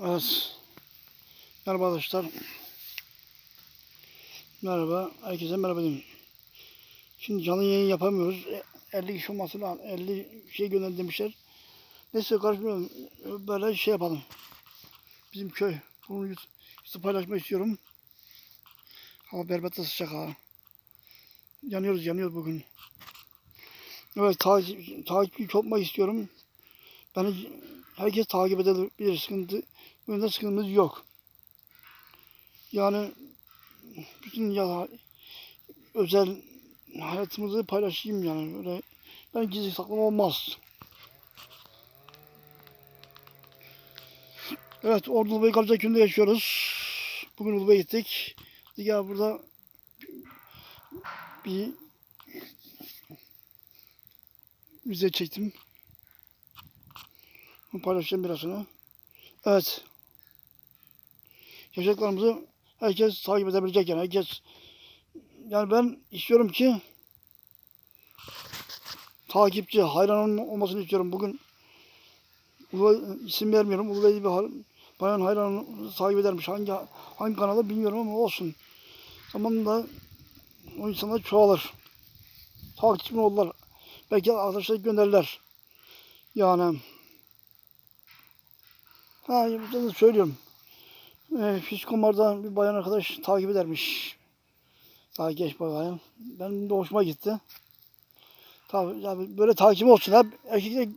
Evet. Merhaba arkadaşlar. Merhaba. Herkese merhaba diyeyim. Şimdi canlı yayın yapamıyoruz. E, 50 kişi olması lazım. 50 şey gönder demişler. Neyse karışmıyorum. Böyle şey yapalım. Bizim köy. Bunu yüzü paylaşmak istiyorum. Hava berbat sıcak ha. Yanıyoruz yanıyoruz bugün. Evet takip, takipçi olmak istiyorum. Beni herkes takip edebilir. Sıkıntı, bunda sıkıntımız yok. Yani bütün ya özel hayatımızı paylaşayım yani öyle ben gizli saklama olmaz. Evet Ordu Bey Karacaköy'ünde yaşıyoruz. Bugün Ulubey'e gittik. Ya burada bir müze çektim. Bunu paylaşacağım birazını. Evet. Yaşadıklarımızı herkes takip edebilecek yani. Herkes yani ben istiyorum ki takipçi, hayran olmasını istiyorum. Bugün isim vermiyorum. Ulu Bey bir bayan hayran takip edermiş. Hangi hangi kanalda bilmiyorum ama olsun. Zamanında o insanlar çoğalır. Takipçim olurlar. Belki arkadaşlar gönderirler. Yani Ha, burada da söylüyorum. E, Fiskomar'dan bir bayan arkadaş takip edermiş. Daha geç bayan. Benim de hoşuma gitti. Tabii yani böyle takip olsun. Hep erkekler,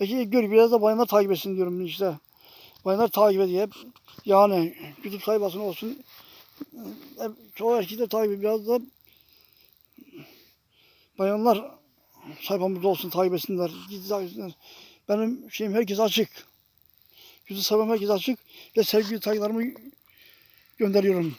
erkekler gör biraz da bayanlar takip etsin diyorum işte. Bayanlar takip ediyor. Yani YouTube sayfasında olsun. Hep, çoğu erkekler takip. Biraz da bayanlar sayfamızda olsun takip etsinler. Benim şeyim herkes açık. Yüzü sayfam herkes açık ve sevgili saygılarımı gönderiyorum.